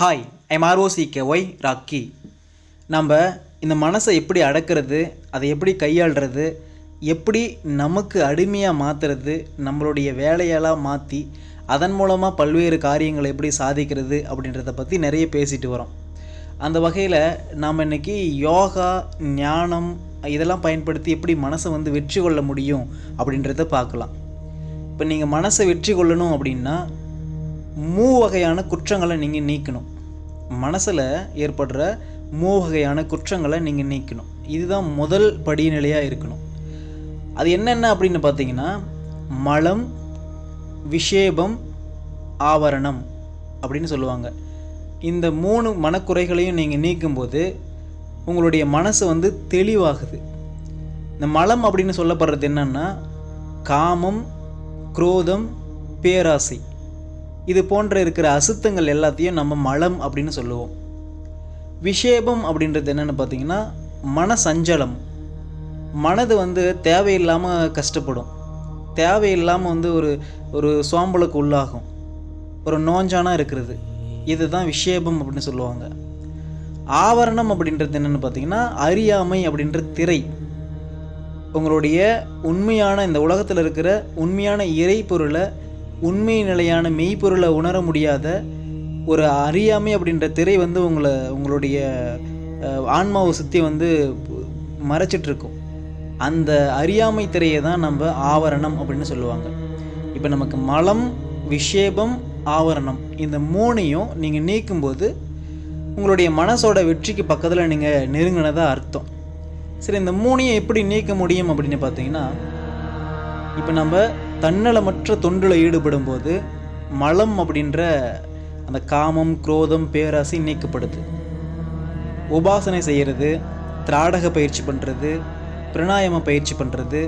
Hi I'm R O C K Y Rocky நம்ம இந்த மனசை எப்படி அடக்கிறது அதை எப்படி கையாளுறது எப்படி நமக்கு அடிமையாக மாற்றுறது நம்மளுடைய வேலையெல்லாம் மாற்றி அதன் மூலமாக பல்வேறு காரியங்களை எப்படி சாதிக்கிறது அப்படின்றத பற்றி நிறைய பேசிட்டு வரோம். அந்த வகையில் நாம் இன்னைக்கு யோகா ஞானம் இதெல்லாம் பயன்படுத்தி எப்படி மனசை வந்து வெற்றி கொள்ள முடியும் அப்படின்றத பார்க்கலாம். இப்போ நீங்கள் மனசை வெற்றி கொள்ளணும் அப்படின்னா மூ வகையான குற்றங்களை நீங்கள் நீக்கணும். மனசில் ஏற்படுற மூ வகையான குற்றங்களை நீங்கள் நீக்கணும். இதுதான் முதல் படிநிலையாக இருக்கணும். அது என்னென்ன அப்படின்னு பார்த்தீங்கன்னா மலம் விஷேபம் ஆவரணம் அப்படின்னு சொல்லுவாங்க. இந்த மூணு மனக்குறைகளையும் நீங்கள் நீக்கும்போது உங்களுடைய மனசு வந்து தெளிவாகுது. இந்த மலம் அப்படின்னு சொல்லப்படுறது என்னென்னா காமம் குரோதம் பேராசை. இது போன்ற இருக்கிற அசுத்தங்கள் எல்லாத்தையும் நம்ம மலம் அப்படின்னு சொல்லுவோம். விஷேபம் அப்படின்றது என்னென்னு பார்த்தீங்கன்னா மன சஞ்சலம் மனது வந்து தேவையில்லாமல் கஷ்டப்படும். தேவையில்லாமல் வந்து ஒரு ஒரு சோம்பலுக்கு உள்ளாகும். ஒரு நோஞ்சானா இருக்கிறது. இதுதான் விஷேபம் அப்படின்னு சொல்லுவாங்க. ஆவரணம் அப்படின்றது என்னென்னு பார்த்தீங்கன்னா அறியாமை அப்படின்ற திரை. உங்களுடைய உண்மையான இந்த உலகத்தில் இருக்கிற உண்மையான இறை பொருளை உண்மை நிலையான மெய்ப்பொருளை உணர முடியாத ஒரு அறியாமை அப்படின்ற திரை வந்து உங்களை உங்களுடைய ஆன்மாவை சுற்றி வந்து மறைச்சிட்ருக்கும் அந்த அறியாமை திரையை தான் நம்ம ஆவரணம் அப்படின்னு சொல்லுவாங்க. இப்போ நமக்கு மலம் விஷேபம் ஆவரணம் இந்த மூணையும் நீங்கள் நீக்கும்போது உங்களுடைய மனசோட வெற்றிக்கு பக்கத்தில் நீங்கள் நெருங்கினதா அர்த்தம். சரி இந்த மூணையும் எப்படி நீக்க முடியும் அப்படின்னு பார்த்தீங்கன்னா இப்போ நம்ம தன்னலமற்ற தொண்டில் ஈடுபடும் போது மலம் அப்படின்ற அந்த காமம் குரோதம் பேராசை நீக்கப்படுது. உபாசனை செய்கிறது திராடக பயிற்சி பண்ணுறது பிரணாயம பயிற்சி பண்ணுறது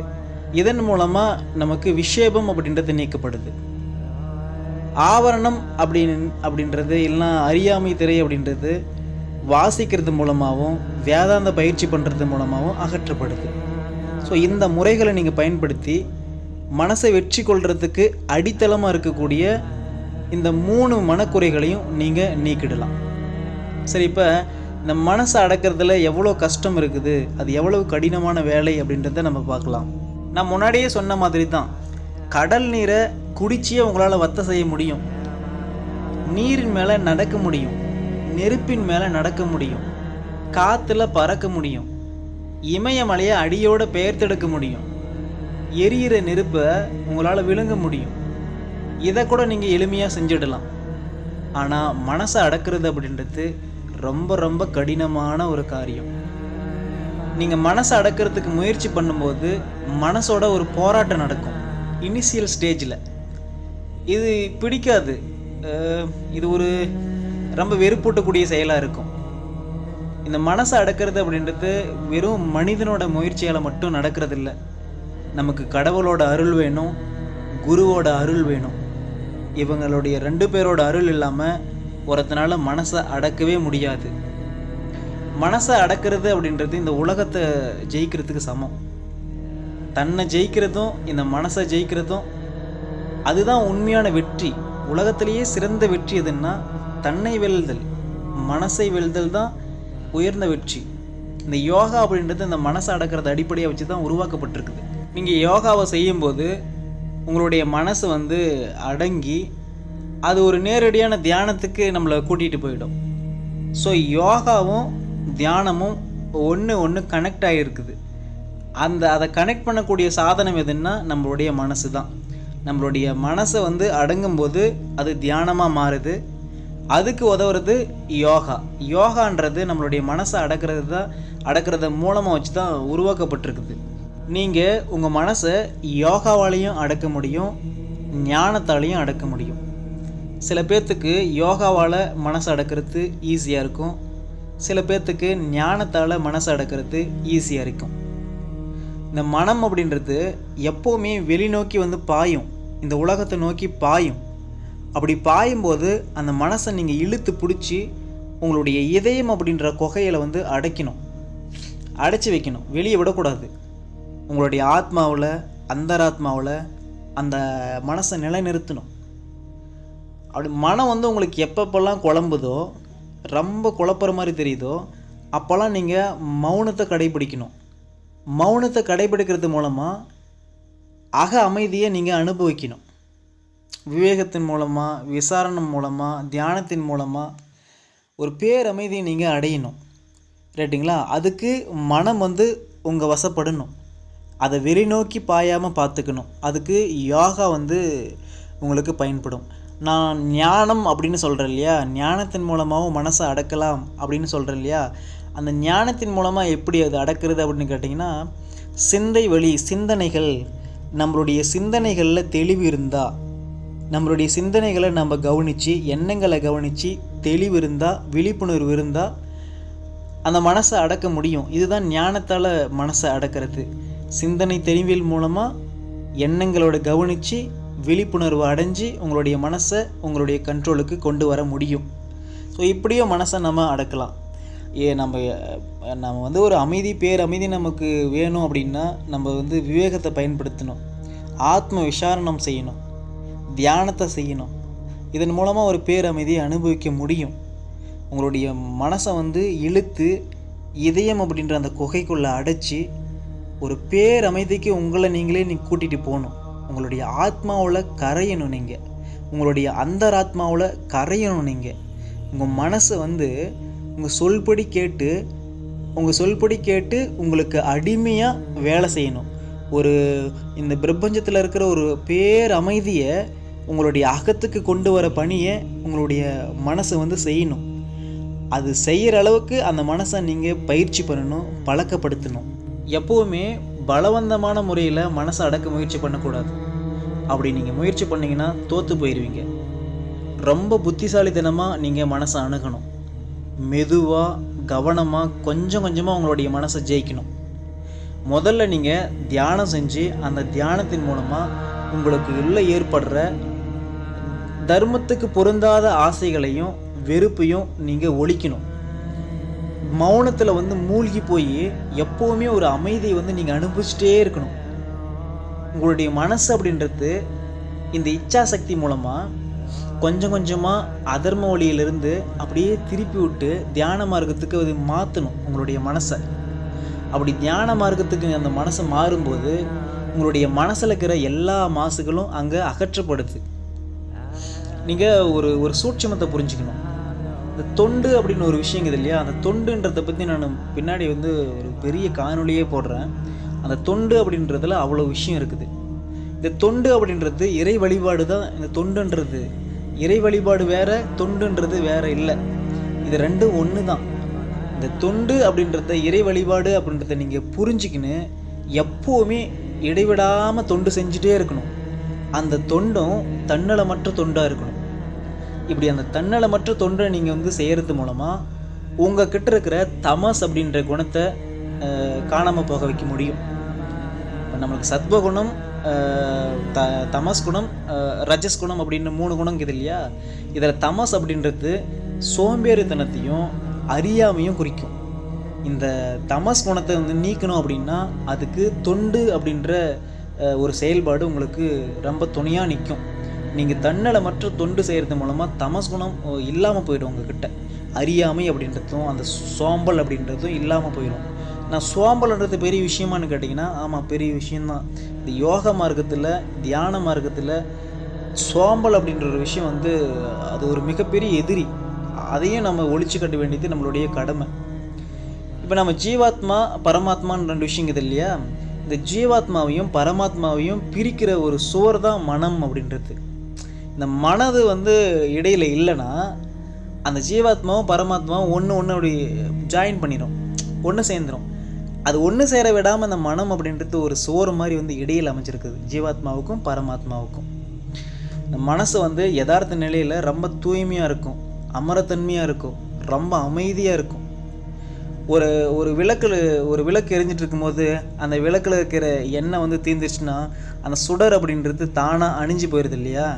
இதன் மூலமாக நமக்கு விஷேபம் அப்படின்றது நீக்கப்படுது. ஆவரணம் அப்படின்னு அப்படின்றது இல்லைன்னா அறியாமை திரை அப்படின்றது வாசிக்கிறது மூலமாகவும் வேதாந்த பயிற்சி பண்ணுறது மூலமாகவும் அகற்றப்படுது. ஸோ இந்த முறைகளை நீங்கள் பயன்படுத்தி மனசை வெற்றி கொள்றதுக்கு அடித்தளமாக இருக்கக்கூடிய இந்த மூணு மனக்குறைகளையும் நீங்கள் நீக்கிடலாம். சரி இப்போ இந்த மனசை அடக்கிறதுல எவ்வளோ கஷ்டம் இருக்குது? அது எவ்வளவு கடினமான வேலை அப்படின்றத நம்ம பார்க்கலாம். நான் முன்னாடியே சொன்ன மாதிரி தான் கடல் நீரை குடிச்சியே உங்களால் வத்த செய்ய முடியும். நீரின் மேலே நடக்க முடியும். நெருப்பின் மேலே நடக்க முடியும். காற்றுல பறக்க முடியும். இமயமலையை அடியோட பெயர்த்தெடுக்க முடியும். எரியிற நெருப்பை உங்களால் விழுங்க முடியும். இதை கூட நீங்கள் எளிமையாக செஞ்சிடலாம். ஆனால் மனசை அடக்கிறது அப்படின்றது ரொம்ப ரொம்ப கடினமான ஒரு காரியம். நீங்கள் மனசை அடக்கிறதுக்கு முயற்சி பண்ணும்போது மனசோட ஒரு போராட்டம் நடக்கும். இனிஷியல் ஸ்டேஜில் இது பிடிக்காது. இது ஒரு ரொம்ப வெறுப்பூட்டக்கூடிய செயலாக இருக்கும். இந்த மனசை அடக்கிறது அப்படின்றது வெறும் மனிதனோட முயற்சியால் மட்டும் நடக்கிறது நமக்கு கடவுளோட அருள் வேணும் குருவோட அருள் வேணும். இவங்களுடைய ரெண்டு பேரோட அருள் இல்லாமல் ஒருத்தனால மனசை அடக்கவே முடியாது. மனசை அடக்கிறது அப்படின்றது இந்த உலகத்தை ஜெயிக்கிறதுக்கு சமம். தன்னை ஜெயிக்கிறதும் இந்த மனசை ஜெயிக்கிறதும் அதுதான் உண்மையான வெற்றி. உலகத்திலேயே சிறந்த வெற்றி எதுன்னா தன்னை வெல்தல். மனசை வெல்தல் தான் உயர்ந்த வெற்றி. இந்த யோகா அப்படின்றது இந்த மனசை அடக்கிறது அடிப்படையாக வச்சு தான் உருவாக்கப்பட்டிருக்குது. நீங்கள் யோகாவை செய்யும்போது உங்களுடைய மனசு வந்து அடங்கி அது ஒரு நேரடியான தியானத்துக்கு நம்மளை கூட்டிகிட்டு போயிடும். ஸோ யோகாவும் தியானமும் ஒன்று ஒன்று கனெக்ட் ஆகிருக்குது அந்த அதை கனெக்ட் பண்ணக்கூடிய சாதனம் எதுன்னா நம்மளுடைய மனசு தான் நம்மளுடைய மனசை வந்து அடங்கும்போது அது தியானமாக மாறுது. அதுக்கு உதவுறது யோகா. யோகான்றது நம்மளுடைய மனசை அடக்கிறது தான் அடக்கிறத மூலமாக வச்சு தான் உருவாக்கப்பட்டிருக்குது. நீங்கள் உங்கள் மனசை யோகாவாலையும் அடக்க முடியும் ஞானத்தாலையும் அடக்க முடியும். சில பேர்த்துக்கு யோகாவால் மனசை அடக்கிறது ஈஸியாக இருக்கும். சில பேர்த்துக்கு ஞானத்தால் மனசை அடக்கிறது ஈஸியாக இருக்கும். இந்த மனம் அப்படின்றது எப்போவுமே வெளிநோக்கி வந்து பாயும். இந்த உலகத்தை நோக்கி பாயும். அப்படி பாயும்போது அந்த மனசை நீங்கள் இழுத்து பிடிச்சி உங்களுடைய இதயம் அப்படின்ற குகையில் வந்து அடைக்கணும். அடைச்சி வைக்கணும். வெளியே விடக்கூடாது. உங்களுடைய ஆத்மாவில் அந்தராத்மாவில் அந்த மனசை நிலைநிறுத்தணும். அப்படி மனம் வந்து உங்களுக்கு எப்பப்பெல்லாம் குழம்புதோ ரொம்ப குழப்புற மாதிரி தெரியுதோ அப்போல்லாம் நீங்கள் மௌனத்தை கடைபிடிக்கணும். மௌனத்தை கடைபிடிக்கிறது மூலமாக அக அமைதியை நீங்கள் அனுபவிக்கணும். விவேகத்தின் மூலமாக விசாரணை மூலமாக தியானத்தின் மூலமாக ஒரு பேரமைதியை நீங்கள் அடையணும். ரைட்டுங்களா அதுக்கு மனம் வந்து உங்கள் வசப்படணும். அதை வெறி நோக்கி பாயாமல் பார்த்துக்கணும். அதுக்கு யோகா வந்து உங்களுக்கு பயன்படும். நான் ஞானம் அப்படின்னு சொல்கிறேன் இல்லையா? ஞானத்தின் மூலமாகவும் மனசை அடக்கலாம் அப்படின்னு சொல்கிறேன் இல்லையா? அந்த ஞானத்தின் மூலமாக எப்படி அது அடக்கிறது அப்படின்னு கேட்டிங்கன்னா சிந்தை வழி சிந்தனைகள் நம்மளுடைய சிந்தனைகளில் தெளிவு இருந்தால் நம்மளுடைய சிந்தனைகளை நம்ம கவனித்து எண்ணங்களை கவனித்து தெளிவு இருந்தால் விழிப்புணர்வு இருந்தால் அந்த மனசை அடக்க முடியும். இதுதான் ஞானத்தால் மனசை அடக்கிறது. சிந்தனை தெரிவியல் மூலமாக எண்ணங்களோட கவனித்து விழிப்புணர்வு அடைஞ்சு உங்களுடைய மனசை உங்களுடைய கண்ட்ரோலுக்கு கொண்டு வர முடியும். ஸோ இப்படியும் மனசை நம்ம அடக்கலாம். ஏ நம்ம நம்ம வந்து ஒரு அமைதி பேர் அமைதி நமக்கு வேணும் அப்படின்னா நம்ம வந்து விவேகத்தை பயன்படுத்தணும். ஆத்ம விசாரணம் செய்யணும். தியானத்தை செய்யணும். இதன் மூலமாக ஒரு பேரமைதியை அனுபவிக்க முடியும். உங்களுடைய மனசை வந்து இழுத்து இதயம் அப்படின்ற அந்த குகைக்குள்ளே அடைச்சி ஒரு பேரமைதிக்கு உங்களை நீங்களே நீ கூட்டிகிட்டு போகணும். உங்களுடைய ஆத்மாவில் கரையணும் நீங்கள் உங்களுடைய அந்தராத்மாவில் கரையணும் நீங்கள் உங்கள் மனசை வந்து உங்கள் சொல்படி கேட்டு உங்கள் சொல்படி கேட்டு உங்களுக்கு அடிமையாக வேலை செய்யணும். ஒரு இந்த பிரபஞ்சத்தில் இருக்கிற ஒரு பேரமைதியை உங்களுடைய அகத்துக்கு கொண்டு வர பணியை உங்களுடைய மனசை வந்து செய்யணும். அது செய்கிற அளவுக்கு அந்த மனசை நீங்கள் பயிற்சி பண்ணணும் பழக்கப்படுத்தணும். எப்போவுமே பலவந்தமான முறையில் மனசை அடக்க முயற்சி பண்ணக்கூடாது. அப்படி நீங்கள் முயற்சி பண்ணிங்கன்னா தோற்று போயிடுவீங்க ரொம்ப புத்திசாலித்தனமாக நீங்கள் மனசை அணுகணும். மெதுவாக கவனமாக கொஞ்சம் கொஞ்சமாக உங்களுடைய மனசை ஜெயிக்கணும். முதல்ல நீங்கள் தியானம் செஞ்சு அந்த தியானத்தின் மூலமாக உங்களுக்கு உள்ள ஏற்படுற தர்மத்துக்கு பொருந்தாத ஆசைகளையும் வெறுப்பையும் நீங்கள் ஒழிக்கணும். மௌனத்தில் வந்து மூழ்கி போய் எப்போவுமே ஒரு அமைதியை வந்து நீங்கள் அனுபவிச்சுட்டே இருக்கணும். உங்களுடைய மனசு அப்படின்றது இந்த இச்சா சக்தி மூலமாக கொஞ்சம் கொஞ்சமாக அதர்ம வழியிலிருந்து அப்படியே திருப்பி விட்டு தியான மார்க்கத்துக்கு அது மாற்றணும் உங்களுடைய மனசை. அப்படி தியான மார்க்கத்துக்கு அந்த மனசை மாறும்போது உங்களுடைய மனசில் இருக்கிற எல்லா மாசுகளும் அங்கே அகற்றப்படுது. நீங்கள் ஒரு ஒரு சூட்சமத்தை புரிஞ்சுக்கணும். இந்த தொண்டு அப்படின்னு ஒரு விஷயம் இருக்குது இல்லையா? அந்த தொண்டுன்றதை பற்றி நான் பின்னாடி வந்து ஒரு பெரிய காணொலியே போடுறேன். அந்த தொண்டு அப்படின்றதுல அவ்வளோ விஷயம் இருக்குது. இந்த தொண்டு அப்படின்றது இறை வழிபாடு தான். இந்த தொண்டுன்றது இறை வழிபாடு வேற தொண்டுன்றது வேற இல்லை. இது ரெண்டும் ஒன்று தான். இந்த தொண்டு அப்படின்றத இறை வழிபாடு அப்படின்றத நீங்கள் புரிஞ்சுக்கின்னு எப்போவுமே இடைவிடாமல் தொண்டு செஞ்சுட்டே இருக்கணும். அந்த தொண்டும் தன்னலமற்ற தொண்டாக இருக்கணும். இப்படி அந்த தன்னலமற்ற தொண்டை நீங்கள் வந்து செய்கிறது மூலமாக உங்கள் கிட்ட இருக்கிற தமஸ் அப்படின்ற குணத்தை காணாமல் போக வைக்க முடியும். இப்போ நம்மளுக்கு சத்வகுணம் குணம் த தமஸ் குணம் ரஜஸ் குணம் அப்படின்னு மூணு குணம் இருக்குது இல்லையா? இதில் தமஸ் அப்படின்றது சோம்பேறித்தனத்தையும் அறியாமையும் குறிக்கும். இந்த தமஸ் குணத்தை வந்து நீக்கணும் அப்படின்னா அதுக்கு தொண்டு அப்படின்ற ஒரு செயல்பாடு உங்களுக்கு ரொம்ப துணையாக நிற்கும். நீங்கள் தன்னலமற்ற தொண்டு செய்கிறது மூலமாக தமஸ் குணம் இல்லாமல் போயிடும் உங்ககிட்ட. அறியாமை அப்படின்றதும் அந்த சோம்பல் அப்படின்றதும் இல்லாமல் போயிடும் நான் சோம்பல்ன்றது பெரிய விஷயமான்னு கேட்டிங்கன்னா ஆமாம் பெரிய விஷயம்தான். இந்த யோக மார்க்கத்தில் தியான மார்க்கத்தில் சோம்பல் அப்படின்ற ஒரு விஷயம் வந்து அது ஒரு மிகப்பெரிய எதிரி. அதையும் நம்ம ஒழிச்சு கட்ட வேண்டியது நம்மளுடைய கடமை. இப்போ நம்ம ஜீவாத்மா பரமாத்மான்னு ரெண்டு விஷயம் இல்லையா? இந்த ஜீவாத்மாவையும் பரமாத்மாவையும் பிரிக்கிற ஒரு சுவர் தான் மனம் அப்படின்றது. இந்த மனது வந்து இடையில் இல்லைன்னா அந்த ஜீவாத்மாவும் பரமாத்மாவும் ஒன்று ஒன்று அப்படி ஜாயின் பண்ணிடும் ஒன்று சேர்ந்துடும் அது ஒன்று சேர விடாமல் அந்த மனம் அப்படின்றது ஒரு சோறு மாதிரி வந்து இடையில் அமைஞ்சிருக்குது. ஜீவாத்மாவுக்கும் பரமாத்மாவுக்கும். இந்த மனசு வந்து யதார்த்த நிலையில் ரொம்ப தூய்மையாக இருக்கும். அமரத்தன்மையாக இருக்கும். ரொம்ப அமைதியாக இருக்கும். ஒரு ஒரு விளக்கில் ஒரு விளக்கு எரிஞ்சிட்டு இருக்கும்போது அந்த விளக்கில் இருக்கிற எண்ணெய் வந்து தீர்ந்துருச்சுன்னா அந்த சுடர் அப்படின்றது தானாக அணிஞ்சு போயிடுது இல்லையா?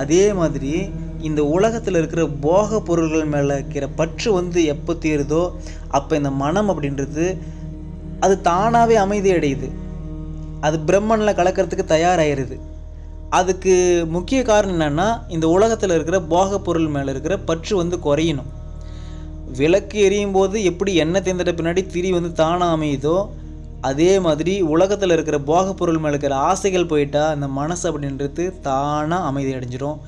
அதே மாதிரி இந்த உலகத்தில் இருக்கிற போக பொருள்கள் மேலே இருக்கிற பற்று வந்து எப்போ தீருதோ அப்போ இந்த மனம் அப்படின்றது அது தானாகவே அமைதி அடையுது. அது பிரம்மனில் கலக்கிறதுக்கு தயாராகிடுது அதுக்கு முக்கிய காரணம் என்னென்னா இந்த உலகத்தில் இருக்கிற போக பொருள் மேலே இருக்கிற பற்று வந்து குறையணும். விளக்கு எரியும் போது எப்படி எண்ணெய் தேர்ந்துட்ட பின்னாடி திரி வந்து தானாக அமையுதோ அதே மாதிரி உலகத்தில் இருக்கிற போகப் பொருள் மேலே இருக்கிற ஆசைகள் போயிட்டால் அந்த மனசு அப்படின்றது தானாக அமைதி அடைஞ்சிரும்.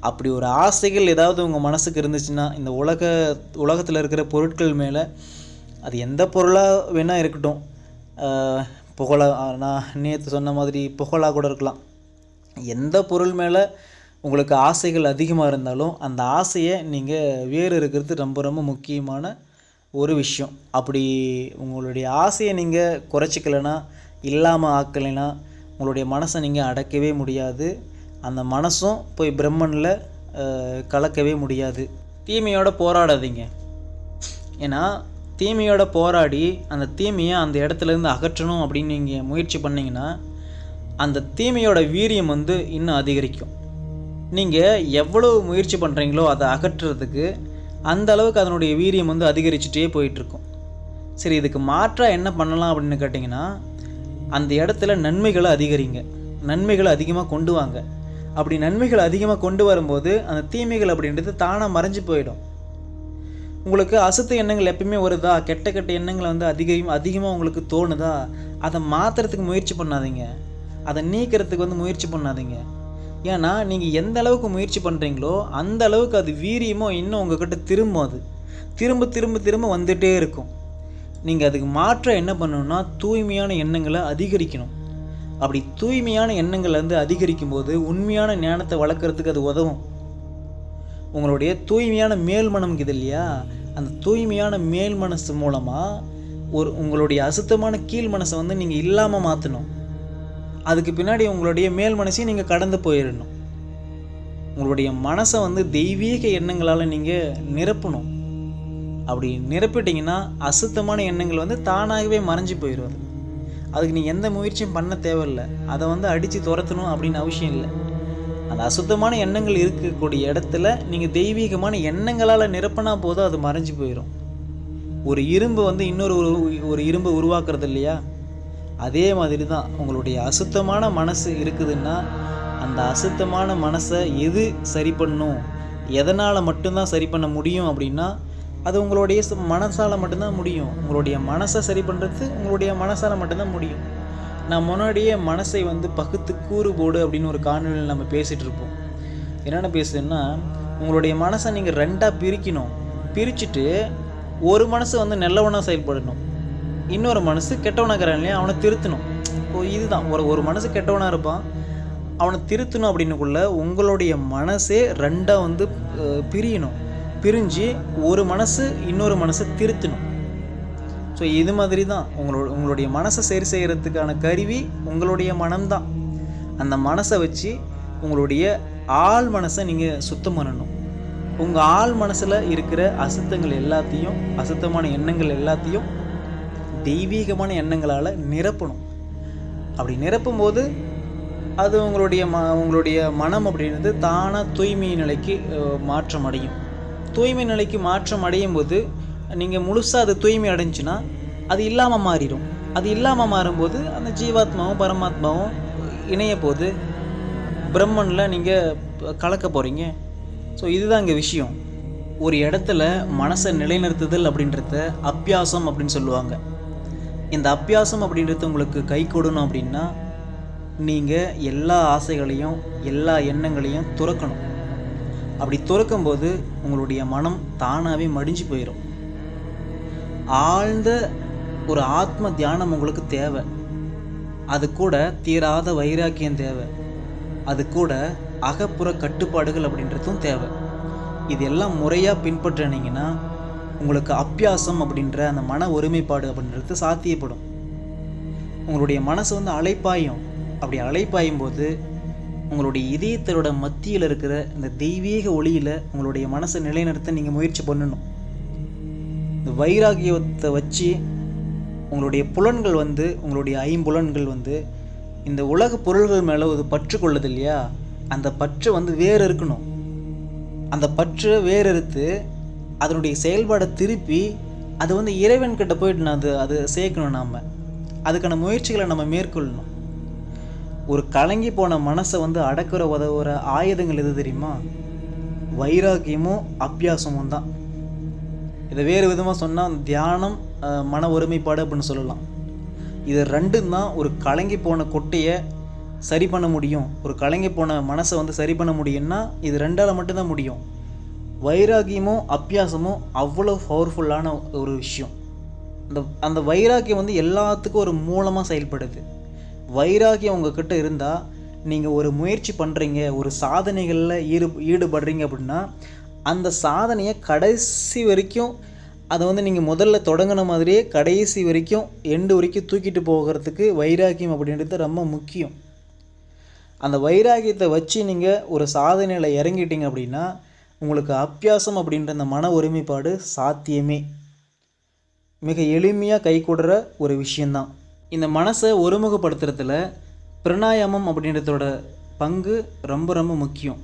அப்படி ஒரு ஆசைகள் ஏதாவது உங்கள் மனசுக்கு இருந்துச்சுன்னா இந்த உலக உலகத்தில் இருக்கிற பொருட்கள் மேலே அது எந்த பொருளாக வேணால் இருக்கட்டும். புகழா நான் நேற்று சொன்ன மாதிரி புகழாக கூட இருக்கலாம். எந்த பொருள் மேலே உங்களுக்கு ஆசைகள் அதிகமாக இருந்தாலும் அந்த ஆசையை நீங்கள் வேறு இருக்கிறது ரொம்ப ரொம்ப முக்கியமான ஒரு விஷயம். அப்படி உங்களுடைய ஆசையை நீங்கள் குறைச்சிக்கலைன்னா இல்லாமல் ஆக்கலைன்னா உங்களுடைய மனசை நீங்கள் அடக்கவே முடியாது. அந்த மனசும் போய் பிரம்மனில் கலக்கவே முடியாது. தீமையோட போராடாதீங்க. ஏன்னா தீமையோட போராடி அந்த தீமையை அந்த இடத்துல இருந்து அகற்றணும் அப்படின்னு நீங்கள் முயற்சி பண்ணிங்கன்னா அந்த தீமையோட வீரியம் வந்து இன்னும் அதிகரிக்கும். நீங்கள் எவ்வளவு முயற்சி பண்ணுறீங்களோ அதை அகற்றுறதுக்கு அந்த அளவுக்கு அதனுடைய வீரியம் வந்து அதிகரிச்சுட்டே போயிட்டுருக்கும். சரி இதுக்கு மாற்றாக என்ன பண்ணலாம் அப்படின்னு கேட்டிங்கன்னா அந்த இடத்துல நன்மைகளை அதிகரிங்க. நன்மைகளை அதிகமாக கொண்டு வாங்க. அப்படி நன்மைகள் அதிகமாக கொண்டு வரும்போது அந்த தீமைகள் அப்படின்றது தானாக மறைஞ்சு போயிடும். உங்களுக்கு அசுத்த எண்ணங்கள் எப்பயுமே வருதா? கெட்ட கெட்ட எண்ணங்களை வந்து அதிகம் அதிகமாக உங்களுக்கு தோணுதா? அதை மாற்றுறதுக்கு முயற்சி பண்ணாதீங்க. அதை நீக்கிறதுக்கு வந்து முயற்சி பண்ணாதீங்க. ஏன்னா நீங்கள் எந்த அளவுக்கு முயற்சி பண்ணுறீங்களோ அந்த அளவுக்கு அது வீரியமோ இன்னும் உங்ககிட்ட திரும்பும் அது. திரும்ப திரும்ப திரும்ப வந்துகிட்டே இருக்கும். நீங்கள் அதுக்கு மாற்ற என்ன பண்ணணும்னா தூய்மையான எண்ணங்களை அதிகரிக்கணும். அப்படி தூய்மையான எண்ணங்கள் வந்து அதிகரிக்கும் போது உண்மையான ஞானத்தை வளர்க்குறதுக்கு அது உதவும். உங்களுடைய தூய்மையான மேல்மனம் இது இல்லையா? அந்த தூய்மையான மேல் மனசு மூலமாக ஒரு உங்களுடைய அசுத்தமான கீழ் மனசை வந்து நீங்கள் இல்லாமல் மாற்றணும் அதுக்கு பின்னாடி உங்களுடைய மேல் மனசையும் நீங்கள் கடந்து போயிடணும். உங்களுடைய மனசை வந்து தெய்வீக எண்ணங்களால் நீங்கள் நிரப்பணும். அப்படி நிரப்பிட்டீங்கன்னா அசுத்தமான எண்ணங்கள் வந்து தானாகவே மறைஞ்சு போயிடும் அது அதுக்கு நீங்கள் எந்த முயற்சியும் பண்ண தேவையில்லை. அதை வந்து அடித்து துரத்தணும் அப்படின்னு அவசியம் இல்லை. அந்த அசுத்தமான எண்ணங்கள் இருக்கக்கூடிய இடத்துல நீங்கள் தெய்வீகமான எண்ணங்களால் நிரப்பினா போதும் அது மறைஞ்சு போயிடும் ஒரு இரும்பு வந்து இன்னொரு ஒரு ஒரு இரும்பை உருவாக்குறது இல்லையா? அதே மாதிரி தான் உங்களுடைய அசுத்தமான மனசு இருக்குதுன்னா அந்த அசுத்தமான மனசை எது சரி பண்ணும்? எதனால் மட்டும்தான் சரி பண்ண முடியும் அப்படின்னா அது உங்களுடைய மனசால் மட்டும்தான் முடியும். உங்களுடைய மனசை சரி பண்ணுறது உங்களுடைய மனசால் மட்டும்தான் முடியும். நான் முன்னாடியே மனசை வந்து பகுத்து கூறு போடு அப்படின்னு ஒரு காணொலியில் நம்ம பேசிகிட்டு இருப்போம். என்னென்ன பேசுதுன்னா உங்களுடைய மனசை நீங்கள் ரெண்டாக பிரிக்கணும். பிரிச்சுட்டு ஒரு மனசு வந்து நல்லவனாக செயல்படணும். இன்னொரு மனசு கெட்டவனாகிறான் இல்லையா? அவனை திருத்தணும். இப்போ இதுதான். ஒரு ஒரு மனசு கெட்டவனாக இருப்பான். அவனை திருத்தணும் அப்படின்னுக்குள்ள உங்களுடைய மனசே ரெண்டாக வந்து பிரியணும். பிரிஞ்சு ஒரு மனசு இன்னொரு மனசை திருத்தணும். ஸோ இது மாதிரி தான் உங்களோட உங்களுடைய மனசை சரி செய்கிறதுக்கான கருவி உங்களுடைய மனம்தான். அந்த மனசை வச்சு உங்களுடைய ஆள் மனசை நீங்கள் சுத்தம் பண்ணணும். உங்கள் ஆள் மனசில் இருக்கிற அசுத்தங்கள் எல்லாத்தையும் அசுத்தமான எண்ணங்கள் எல்லாத்தையும் தெய்வீகமான எண்ணங்களால் நிரப்பணும். அப்படி நிரப்பும்போது அது உங்களுடைய ம உங்களுடைய மனம் அப்படின்றது தானாக தூய்மை நிலைக்கு மாற்றம் அடையும். தூய்மை நிலைக்கு மாற்றம் அடையும் போது நீங்கள் முழுசாக அது தூய்மை அடைஞ்சுன்னா அது இல்லாமல் மாறிடும். அது இல்லாமல் மாறும்போது அந்த ஜீவாத்மாவும் பரமாத்மாவும் இணைய போது பிரம்மனில் நீங்கள் கலக்க போகிறீங்க ஸோ இதுதான் இங்கே விஷயம். ஒரு இடத்துல மனசை நிலைநிறுத்துதல் அப்படின்றத அப்பியாசம் அப்படின்னு சொல்லுவாங்க. இந்த அபியாசம் அப்படின்றது உங்களுக்கு கை கொடுணும் அப்படின்னா நீங்கள் எல்லா ஆசைகளையும் எல்லா எண்ணங்களையும் துறக்கணும். அப்படி துறக்கும்போது உங்களுடைய மனம் தானாகவே மடிஞ்சு போயிடும் ஆழ்ந்த ஒரு ஆத்ம தியானம் உங்களுக்கு தேவை. அது கூட தீராத வைராக்கியம் தேவை. அது கூட அகப்புற கட்டுப்பாடுகள் அப்படின்றதும் தேவை. இது எல்லாம் முறையாக பின்பற்றினீங்கன்னா உங்களுக்கு அப்பியாசம் அப்படின்ற அந்த மன ஒருமைப்பாடு அப்படின்றது சாத்தியப்படும். உங்களுடைய மனசு வந்து அலைப்பாயும் அப்படி அலைப்பாயும் போது உங்களுடைய இதயத்தோட மத்தியில் இருக்கிற இந்த தெய்வீக ஒளியில் உங்களுடைய மனசை நிலைநிறுத்த நீங்கள் முயற்சி பண்ணணும். இந்த வைராகியத்தை வச்சு உங்களுடைய புலன்கள் வந்து உங்களுடைய ஐம்புலன்கள் வந்து இந்த உலக பொருள்கள் மேலே ஒரு பற்று கொள்ளுது இல்லையா? அந்த பற்று வந்து வேறு இருக்கணும். அந்த பற்று வேறு இருத்து அதனுடைய செயல்பாடை திருப்பி அது வந்து இறைவன் கிட்ட போயிட்டு நான் அது அது சேர்க்கணும் நாம். அதுக்கான முயற்சிகளை நம்ம மேற்கொள்ளணும். ஒரு கலங்கி போன மனசை வந்து அடக்குற உதவுற ஆயுதங்கள் எது தெரியுமா? வைராக்கியமும் அபியாசமும் தான். இதை வேறு விதமாக சொன்னால் தியானம் மன ஒருமைப்பாடு அப்படின்னு சொல்லலாம். இது ரெண்டும் தான் ஒரு கலங்கி போன கொட்டையை சரி பண்ண முடியும். ஒரு கலங்கி போன மனசை வந்து சரி பண்ண முடியும்னா இது ரெண்டால் மட்டும்தான் முடியும். வைராகியமும் அப்பியாசமும் அவ்வளோ பவர்ஃபுல்லான ஒரு விஷயம். அந்த அந்த வைராக்கியம் வந்து எல்லாத்துக்கும் ஒரு மூலமாக செயல்படுது. வைராக்கியம் உங்ககிட்ட இருந்தால் நீங்கள் ஒரு முயற்சி பண்ணுறீங்க ஒரு சாதனைகளில் ஈடு ஈடுபடுறீங்க அப்படின்னா அந்த சாதனையை கடைசி வரைக்கும் அதை வந்து நீங்கள் முதல்ல தொடங்கின மாதிரியே கடைசி வரைக்கும் எண்டு வரைக்கும் தூக்கிட்டு போகிறதுக்கு வைராக்கியம் அப்படின்றது ரொம்ப முக்கியம். அந்த வைராகியத்தை வச்சு நீங்கள் ஒரு சாதனையில் இறங்கிட்டீங்க அப்படின்னா உங்களுக்கு அப்பியாசம் அப்படின்ற அந்த மன ஒருமைப்பாடு சாத்தியமே. மிக எளிமையாக கைகூடுற ஒரு விஷயந்தான் இந்த மனசை ஒருமுகப்படுத்துறதுல பிரணாயாமம் அப்படின்றதோட பங்கு ரொம்ப ரொம்ப முக்கியம்.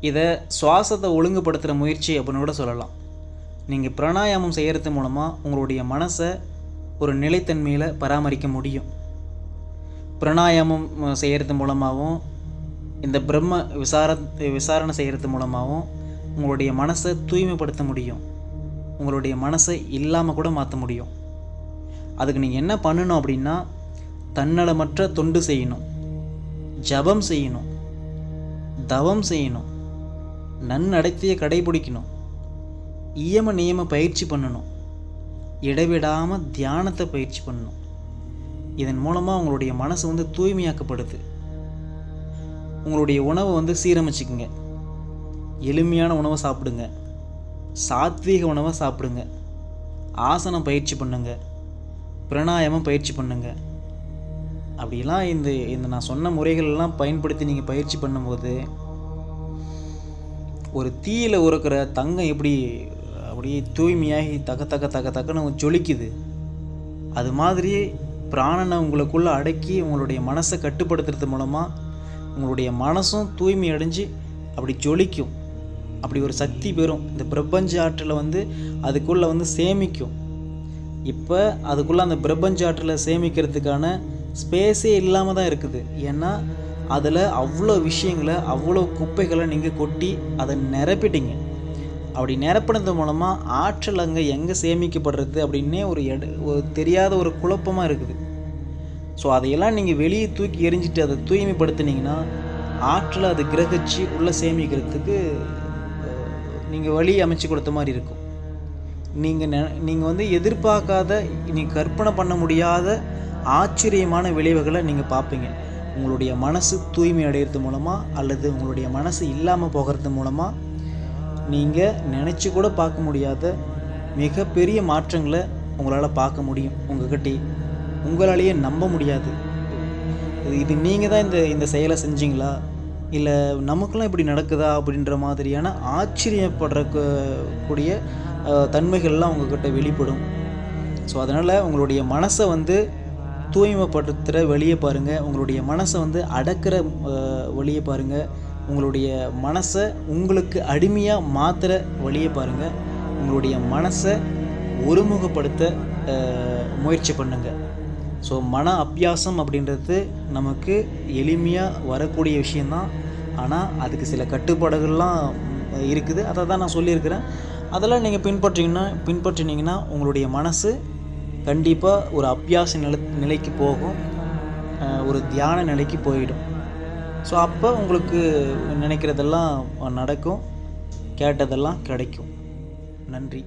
இதை சுவாசத்தை ஒழுங்குபடுத்துகிற முயற்சி அப்படின்னு கூட சொல்லலாம். நீங்கள் பிராணாயாமம் செய்கிறது மூலமாக உங்களுடைய மனசை ஒரு நிலைத்தன்மையில் பராமரிக்க முடியும். பிராணாயாமம் செய்கிறது மூலமாகவும் இந்த பிரம்ம விசார விசாரணை செய்கிறது மூலமாகவும் உங்களுடைய மனசை தூய்மைப்படுத்த முடியும். உங்களுடைய மனசை இல்லாமல் கூட மாற்ற முடியும். அதுக்கு நீங்கள் என்ன பண்ணணும் அப்படின்னா தன்னலமற்ற தொண்டு செய்யணும். ஜபம் செய்யணும். தவம் செய்யணும். நன்னடத்தையை கடைபிடிக்கணும். இயம நியம பயிற்சி பண்ணணும். இடைவிடாமல் தியானத்தை பயிற்சி பண்ணணும். இதன் மூலமாக உங்களுடைய மனசு வந்து தூய்மையாக்கப்படுது. உங்களுடைய உணவை வந்து சீரமைச்சுக்குங்க. எளிமையான உணவை சாப்பிடுங்க. சாத்வீக உணவை சாப்பிடுங்க. ஆசனம் பயிற்சி பண்ணுங்க. பிராணாயாமம் பயிற்சி பண்ணுங்க. அப்படிலாம் இந்த இந்த நான் சொன்ன முறைகள் எல்லாம் பயன்படுத்தி நீங்கள் பயிற்சி பண்ணும்போது ஒரு தீயில் உறக்கிற தங்கம் எப்படி அப்படியே தூய்மையாகி தக்க தக்க தக்க தக்கன்னு ஜொலிக்குது. அது மாதிரி பிராணனை உங்களுக்குள்ளே அடக்கி உங்களுடைய மனசை கட்டுப்படுத்துறது மூலமாக உங்களுடைய மனசும் தூய்மை அடைஞ்சு அப்படி ஜொலிக்கும். அப்படி ஒரு சக்தி பெறும். இந்த பிரபஞ்ச ஆற்றலை வந்து அதுக்குள்ளே வந்து சேமிக்கும். இப்போ அதுக்குள்ளே அந்த பிரபஞ்ச ஆற்றலை சேமிக்கிறதுக்கான ஸ்பேஸே இல்லாமல் தான் இருக்குது. ஏன்னா அதில் அவ்வளோ விஷயங்களை அவ்வளோ குப்பைகளை நீங்கள் கொட்டி அதை நிரப்பிட்டீங்க. அப்படி நிரப்பினது மூலமாக ஆற்றல் அங்கே எங்கே சேமிக்கப்படுறது அப்படின்னே ஒரு எட ஒரு தெரியாத ஒரு குழப்பமாக இருக்குது. ஸோ அதையெல்லாம் நீங்கள் வெளியே தூக்கி எரிஞ்சிட்டு அதை தூய்மைப்படுத்துனீங்கன்னா ஆற்றில் அது கிரகிச்சு உள்ளே சேமிக்கிறதுக்கு நீங்கள் வழி அமைச்சு கொடுத்த மாதிரி இருக்கும். நீங்கள் நெ நீங்கள் வந்து எதிர்பார்க்காத நீங்கள் கற்பனை பண்ண முடியாத ஆச்சரியமான விளைவுகளை நீங்கள் பார்ப்பீங்க. உங்களுடைய மனசு தூய்மை அடைகிறது மூலமாக அல்லது உங்களுடைய மனசு இல்லாமல் போகிறது மூலமாக நீங்கள் நினச்சி கூட பார்க்க முடியாத மிகப்பெரிய மாற்றங்களை உங்களால் பார்க்க முடியும். உங்கள்கிட்ட உங்களாலேயே நம்ப முடியாது. இது- இது நீங்கள் தான் இந்த இந்த செயலை செஞ்சீங்களா? இல்லை நமக்கெல்லாம் இப்படி நடக்குதா? அப்படின்ற மாதிரியான ஆச்சரியப்படுற கூடிய தன்மைகள்லாம் உங்ககிட்ட வெளிப்படும். ஸோ அதனால் உங்களுடைய மனசை வந்து தூய்மைப்படுத்துகிற வழியை பாருங்கள் உங்களுடைய மனசை வந்து அடக்கிற வழியை பாருங்கள் உங்களுடைய மனசை உங்களுக்கு அடிமையாக மாற்றுற வழியை பாருங்கள் உங்களுடைய மனசை ஒருமுகப்படுத்த முயற்சி பண்ணுங்கள் ஸோ மன அபியாசம் அப்படின்றது நமக்கு எளிமையாக வரக்கூடிய விஷயந்தான் ஆனால் அதுக்கு சில கட்டுப்பாடுகள்லாம் இருக்குது. அதை தான் நான் சொல்லியிருக்கிறேன். அதெல்லாம் நீங்கள் பின்பற்றிங்கன்னா பின்பற்றினீங்கன்னா உங்களுடைய மனசு கண்டிப்பாக ஒரு அபியாச நில நிலைக்கு போகும். ஒரு தியான நிலைக்கு போயிடும். ஸோ அப்போ உங்களுக்கு நினைக்கிறதெல்லாம் நடக்கும். கேட்டதெல்லாம் கிடைக்கும். நன்றி.